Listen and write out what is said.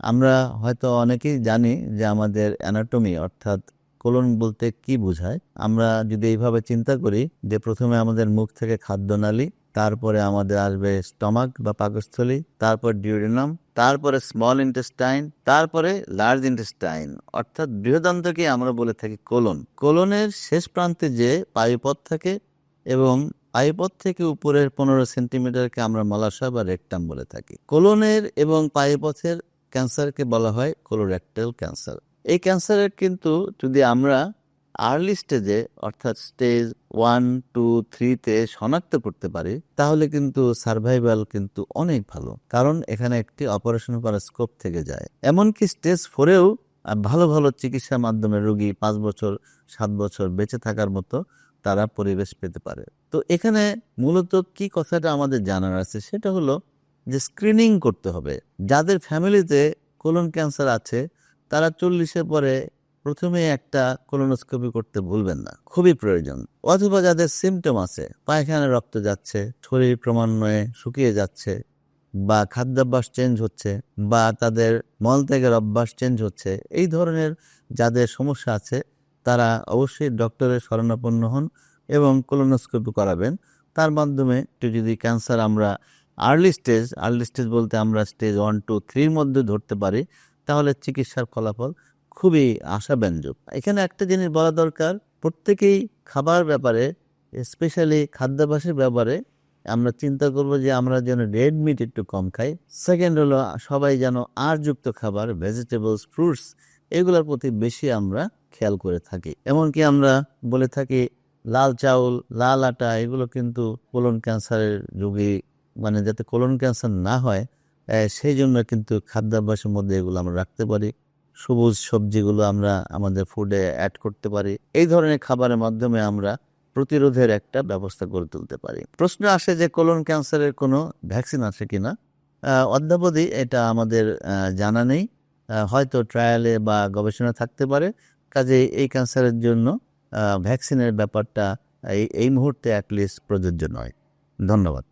আমরা হয়তো অনেকেই জানি যে আমাদের অ্যানাটমি অর্থাৎ কোলন বলতে কি বোঝায়? আমরা যদি এইভাবে চিন্তা করি যে প্রথমে আমাদের মুখ থেকে খাদ্যনালী তারপরে আমাদের আসবে স্টমাক বা পাকস্থলী, তারপর ডিউরিনাম তারপরে স্মল ইন্টেস্টাইন তারপরে লার্জ ইন্টেস্টাইন অর্থাৎ বৃহদান্তকে আমরা বলে থাকি কোলন কোলনের শেষ প্রান্তে যে পায়ুপথ থাকে এবং পায়ুপথ থেকে উপরের পনেরো সেন্টিমিটারকে আমরা মলাশা বা রেকটাম বলে থাকি। কোলনের এবং পায়ুপথের ক্যান্সারকে বলা হয় কোলোরেক্টাল ক্যান্সার এই ক্যান্সারের কিন্তু যদি আমরা আর্লি স্টেজে অর্থাৎ স্টেজ ওয়ান টু থ্রিতে শনাক্ত করতে পারি, তাহলে কিন্তু সার্ভাইভাল কিন্তু অনেক ভালো। কারণ এখানে একটি অপারেশন করার স্কোপ থেকে যায়। এমনকি স্টেজ ফোরেও ভালো ভালো চিকিৎসার মাধ্যমে রোগী পাঁচ বছর, সাত বছর বেঁচে থাকার মতো তারা পরিবেশ পেতে পারে। তো এখানে মূলত কি কথাটা আমাদের জানার আছে সেটা হলো যে স্ক্রিনিং করতে হবে। যাদের ফ্যামিলিতে কোলন ক্যান্সার আছে, তারা চল্লিশের পরে প্রথমে একটা কোলোনোস্কোপি করতে ভুলবেন না। খুবই প্রয়োজন। অথবা যাদের সিমটম আছে পায়খানা রক্ত যাচ্ছে, শরীর ক্রমান্বয়ে শুকিয়ে যাচ্ছে বা খাদ্যাভ্যাস চেঞ্জ হচ্ছে বা তাদের মলত্যাগের অভ্যাস চেঞ্জ হচ্ছে, এই ধরনের যাদের সমস্যা আছে, তারা অবশ্যই ডক্টরের শরণাপন্ন হন এবং কোলোনোস্কোপি করাবেন। তার মাধ্যমে একটু যদি ক্যান্সার আমরা আর্লি স্টেজ আর্লি স্টেজ বলতে আমরা স্টেজ ওয়ান টু থ্রির মধ্যে ধরতে পারি, তাহলে চিকিৎসার ফলাফল খুবই আশাব্যঞ্জক। এখানে একটা জিনিস বলা দরকার, প্রত্যেকেই খাবার ব্যাপারে স্পেশালি খাদ্যাভ্যাসের ব্যাপারে, আমরা চিন্তা করব যে আমরা যেন রেড মিট একটু কম খাই। সেকেন্ড হলো, সবাই যেন আরযুক্ত খাবার ভেজিটেবলস ফ্রুটস এগুলোর প্রতি বেশি আমরা খেয়াল করে থাকি। এমনকি আমরা বলে থাকি, লাল চাউল, লাল আটা, এগুলো কিন্তু কোলন ক্যান্সারের রোগী মানে যাতে কোলন ক্যান্সার না হয় সেই জন্য কিন্তু খাদ্যাভ্যাসের মধ্যে এগুলো আমরা রাখতে পারি। সবুজ সবজিগুলো আমরা আমাদের ফুডে অ্যাড করতে পারি। এই ধরনের খাবারের মাধ্যমে আমরা প্রতিরোধের একটা ব্যবস্থা গড়ে তুলতে পারি। প্রশ্ন আসে যে কোলন ক্যান্সারের কোনো ভ্যাকসিন আছে কিনা? অদ্যাবধি এটা আমাদের জানা নেই। হয়তো ট্রায়ালে বা গবেষণা থাকতে পারে। কাজে এই ক্যান্সারের জন্য ভ্যাকসিনের ব্যাপারটা এই এই মুহূর্তে অ্যাটলিস্ট প্রযোজ্য নয়। ধন্যবাদ।